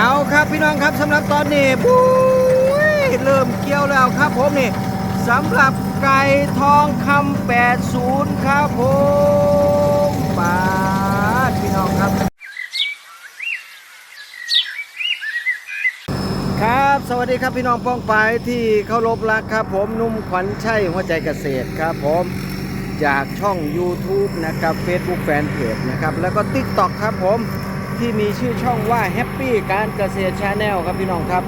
เอาครับพี่น้องครับสำหรับตอนนี้ปุ้ยเริ่มเกี่ยวแล้วครับผมนี่สำหรับไก่ทองคำ80 ครับผมปาดพี่น้องครับ ครับ สวัสดีครับพี่น้องป้องปที่เคารพรักครับ ผมนุ่มขวัญชัยหัวใจเกษตรครับผมจากช่อง YouTube นะครับ Facebook Fanpage นะครับ แล้วก็ TikTok ครับผม ที่มีชื่อช่องว่า Happy การเกษตร Channel ครับพี่น้องครับ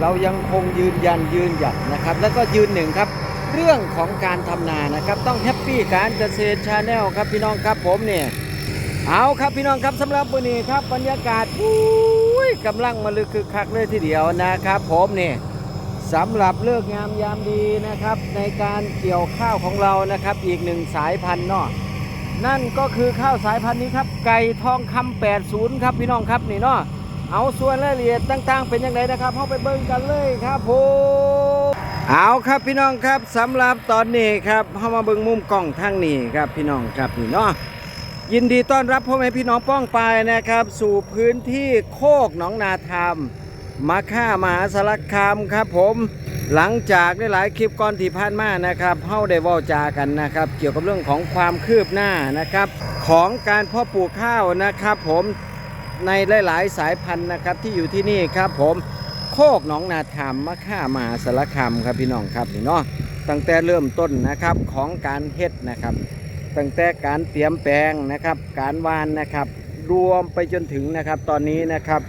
เรายังคงยืนยันยืนหยัดนะครับ แล้วก็ยืนหนึ่งครับ เรื่องของการทำนานะครับ ต้องแฮปปี้การเกษตร Channel ครับพี่น้องครับผมเนี่ยเอาครับพี่น้องครับสำหรับวันนี้ครับบรรยากาศอุ้ยกำลังมาลึกคึกคักเลยทีเดียวนะครับ ผมเนี่ยสำหรับเลิกงามยามดีนะครับ ในการเกี่ยวข้าวของเรานะครับ อีกหนึ่งสายพันธุ์เนาะ นั่นก็คือข้าวสายพันธุ์นี้ครับ ไก่ทองคำ80 ครับพี่น้องครับนี่เนาะเอาส่วนรายละเอียดต่าง ๆ เป็นยังไงนะครับเข้าไปเบิ่งกันเลยครับผมเอาครับพี่น้องครับสำหรับตอนนี้ครับเข้ามาเบิ่งมุมกล้องทางนี้ครับพี่น้องครับนี่เนาะยินดีต้อนรับพ่อแม่พี่น้องป้องปายนะครับ สู่พื้นที่โคกหนองนาธรรมมาค่ามหาสารคามครับผม หลังจากได้หลายคลิปก่อนที่ผ่านมานะครับเฮาได้ว้าจากันนะครับ เกี่ยวกับเรื่องของความคืบหน้านะครับ ของการเพาะปลูกข้าวนะครับ ผมในหลาย ๆ สายพันธุ์นะครับ ที่อยู่ที่นี่ครับ ผมโคกหนองนาธรรมมะค่ามหาสารคามครับพี่น้องครับนี่เนาะตั้งแต่เริ่มต้นนะครับของการเฮ็ดนะครับ ตั้งแต่การเตรียมแปลงนะครับ การวานนะครับ รวมไปจนถึงนะครับตอนนี้นะครับ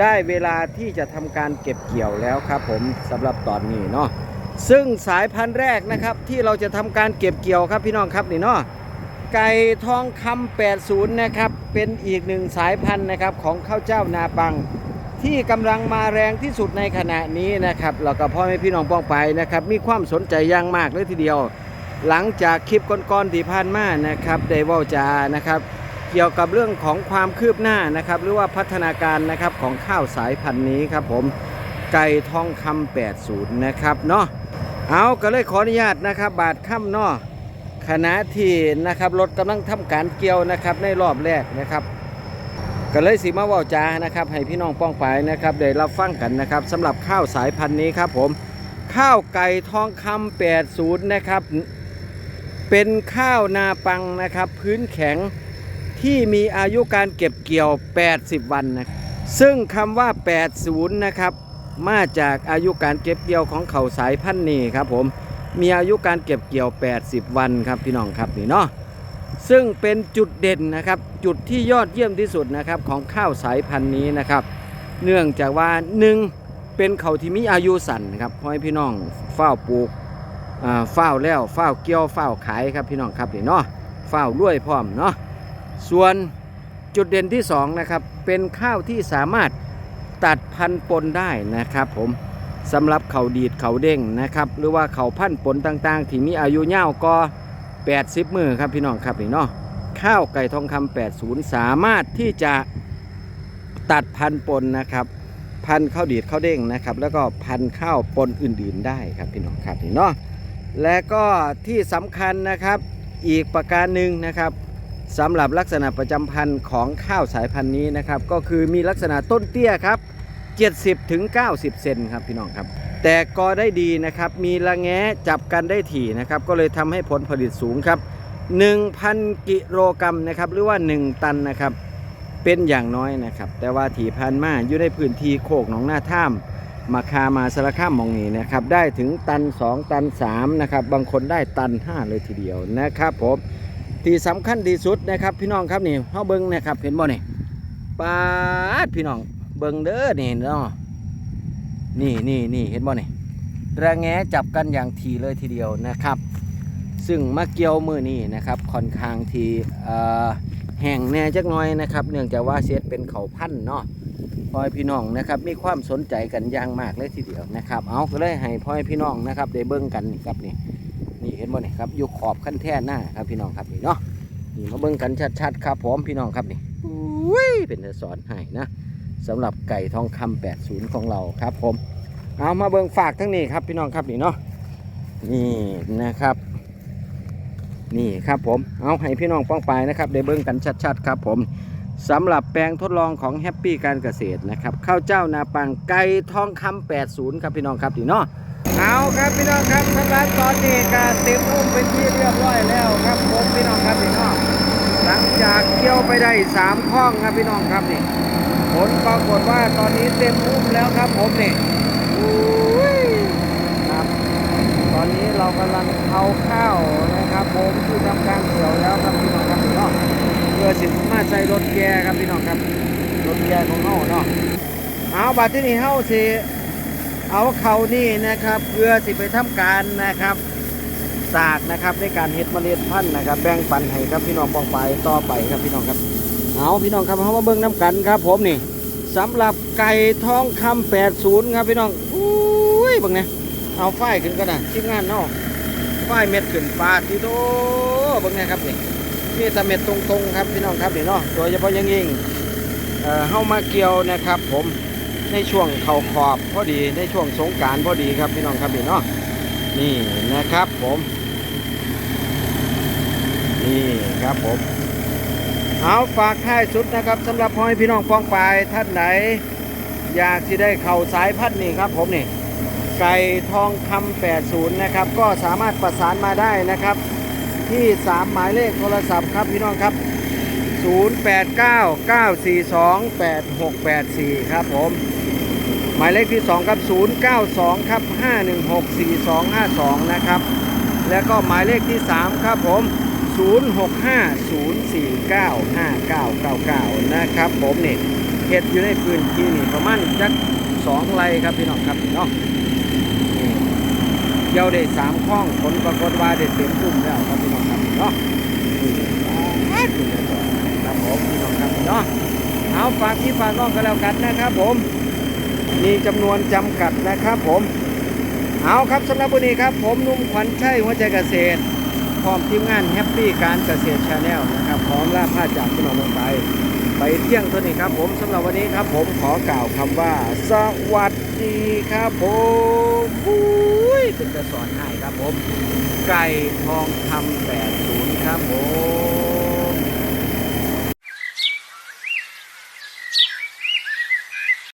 ได้เวลาที่จะทำการเก็บเกี่ยวแล้วครับผมสำหรับตอนนี้เนาะซึ่งสายพันธุ์แรกนะครับที่เราจะทำการเก็บเกี่ยวครับพี่น้องครับนี่เนาะไก่ทองคำ80 นะครับ เป็นอีกหนึ่งสายพันธุ์นะครับของข้าวเจ้านาปัง ที่กำลังมาแรงที่สุดในขณะนี้นะครับเราก็พ่อแม่พี่น้องป้องไปนะครับ มีความสนใจอย่างมากเลยทีเดียว หลังจากคลิปก่อนๆที่ผ่านมานะครับได้ว้าจานะครับ เกี่ยวกับเรื่องของความคืบหน้านะครับ หรือว่าพัฒนาการนะครับของข้าวสายพันธุ์นี้ครับผมไก่ทองคำ80 นะครับเนาะเอาก็เลยขออนุญาตนะครับ บาทค่ำเนาะขณะที่นะครับรถกำลังทำการเกี่ยวนะครับในรอบแรกนะครับก็เลยสิมาว่าจานะครับ ให้พี่น้องป้องไปนะครับได้รับฟังกันนะครับสำหรับข้าวสายพันธุ์นี้ครับผมข้าวไก่ทองคำ80 นะครับ เป็นข้าวนาปังนะครับ พื้นแข็ง ที่มีอายุการเก็บเกี่ยว 80 วันนะซึ่งคำว่า 80 นะครับ มาจากอายุการเก็บเกี่ยวของเขาสายพันธุ์นี้ครับผมมีอายุการเก็บเกี่ยว 80 วันครับพี่น้องครับนี่เนาะซึ่งเป็นจุดเด่นนะครับจุดที่ยอดเยี่ยมที่สุดนะครับของข้าวสายพันธุ์นี้นะครับ เนื่องจากว่าหนึ่งเป็นเขาที่มีอายุสั้นครับเพราะให้พี่น้องเฝ้าปลูกอ่าเฝ้าแล้วเฝ้าเกี่ยวเฝ้าขายครับพี่น้องครับนี่เนาะเฝ้าวรวยพร้อมเนาะ ส่วนจุดเด่นที่สองนะครับเป็นข้าวที่สามารถตัดพันปนได้นะครับผมสำหรับเขาดีดเขาเด้งนะครับหรือว่าเขาพันปนต่างๆ ที่มีอายุยาวก็ 80 มือครับพี่น้องครับนี่เนาะข้าวไก่ทองคำ80 สามารถที่จะตัดพันปนนะครับพันข้าวดีดข้าวเด้งนะครับแล้วก็พันข้าวปนอื่นๆได้ครับพี่น้องครับนี่เนาะและก็ที่สำคัญนะครับอีกประการหนึ่งนะครับ สำหรับลักษณะประจำพันธุ์ของข้าวสายพันธุ์นี้นะครับ ก็คือมีลักษณะต้นเตี้ยครับ 70ถึง90 เซนครับพี่น้องครับ แต่ก็ได้ดีนะครับ มีละแงะจับกันได้ถี่นะครับ ก็เลยทำให้ผลผลิตสูงครับ 1,000 กิโลกรัมนะครับ หรือว่า 1 ตันนะครับ เป็นอย่างน้อยนะครับ แต่ว่าถี่พันมาอยู่ในพื้นที่โคกหนองหน้าถ้ำมาคามาสารคามมองนี้นะครับ ได้ถึงตัน 2 ตัน 3 นะครับ บางคนได้ตัน 5 เลยทีเดียวนะครับผม ที่สำคัญที่สุดนะครับ พี่น้องครับนี่เฮาเบิ่งนะครับเห็นบ่นี่ปาดพี่น้องเบิ่งเด้อนี่เนาะนี่นี่นี่เห็นบ่นี่ระแงจับกันอย่างทีเลยทีเดียวนะครับ ซึ่งมาเกี่ยวมือนี่นะครับค่อนข้างที่แห่งแน่จักน่อยนะครับ เนื่องจากว่าเซตเป็นเขาพันเนาะพ่อให้พี่น้องนะครับมีความสนใจกันอย่างมากเลยทีเดียวนะครับ เอาก็เลยให้พ่อให้พี่น้องนะครับได้เบิ่งกันนี่ครับนี่ นี่เห็นบ่นี่ครับอยู่ขอบขั้นแท่หน้าครับพี่น้องครับนี่เนาะนี่มาเบิ่งกันชัดๆครับผมพี่น้องครับนี่อุ้ยเป็นสอนให้นะสำหรับไก่ทองคำ80ของเราครับผมเอามาเบิ่งฝากทั้งนี้ครับพี่น้องครับนี่เนาะนี่นะครับ นี่ครับผมเอาให้พี่น้องป้องไปนะครับได้เบิ่งกันชัดๆครับผมสำหรับแปลงทดลองของแฮปปี้การเกษตรนะครับข้าวเจ้านาปังไก่ทองคำ80 ครับพี่น้องครับพี่เนาะ เอาครับพี่น้องครับสำหรับตอนนี้ก็เต็มอุ้มเป็นที่เรียบร้อยแล้วครับผมพี่น้องครับพี่น้องหลังจากเกี่ยวไปได้สามข้องครับพี่น้องครับนี่ผลปรากฏว่าตอนนี้เต็มอุ้มแล้วครับผมนี่อุ้ยครับ ตอนนี้เรากำลังเอาข้าวนะครับ ผมที่ทำการเกี่ยวแล้วครับพี่น้องครับพี่น้องเพื่อสิมาใส่รถแกครับพี่น้องครับรถแกของเฮาเนาะเอาบัดที่นี่เฮาสิ เอาเขานี่นะครับ เพื่อสิไปทำการนะครับสากนะครับในการเฮ็ดเมล็ดพันธุ์นะครับ แบ่งปันให้ครับพี่น้องปองไปต่อไปครับพี่น้องครับเอาพี่น้องครับเฮามาเบิ่งน้ำกันครับ ผมนี่สำหรับไก่ทองคำ80ครับพี่น้องอุ้ยบิ่งเนี่ยเอาไฟขึ้นก็นะทีมงานเนาะไฟเม็ดขึ้นปาที่โตเบิ่งไงครับนี่มีแต่เม็ดตรงๆครับพี่น้องครับนี่เนาะโดยเฉพาะอยังยิ่งเอ่อเฮามาเกี่ยวนะครับ ผม ในช่วงเข่าขอบพอดีในช่วงสงการพอดีครับพี่น้องครับนี่เนาะนี่นะครับผมนี่ครับผมเอาฝากท้ายสุดนะครับสำหรับพ่อพี่น้องฟองปลายท่านไหน อยากที่ได้เข่าสายพันธุ์นี่ครับผมนี่ไก่ทองคำ80 นะครับ ก็สามารถประสานมาได้นะครับ ที่ 3 หมายเลขโทรศัพท์ครับพี่น้องครับ 089 942 8684 ครับผม หมายเลขที่ 2 ครับ 092 ครับ 516 4252 นะครับ แล้วก็หมายเลขที่ 3 ครับผม 065 049 5999 นะครับผมนี่เฮ็ดอยู่ในพื้นที่นี่ประมาณจักสองไร่ครับพี่น้องครับเนาะเกี่ยวได้สามข้องผลปรากฏว่าได้เต็มตุ้มแล้วครับพี่น้องครับเนาะครับผมพี่น้องครับเนาะเอาฝากที่ฝากน้องกันแล้วกันนะครับผม มีจำนวนจำกัดนะครับผม เอาครับสำหรับวันนี้ครับ ผมนุ่มขวัญชัยหัวใจเกษตรพร้อมทีมงานแฮปปี้การเกษตรชาแนลนะครับพร้อมล่าผ้าจากพี่น้องลงไป ไปเที่ยงตัวนี้ครับผมสำหรับวันนี้ครับผมขอกล่าวคำว่า สวัสดีครับผมอุ้ยเป็นจะสอนให้ครับผม ไก่ทองคำ80ครับผม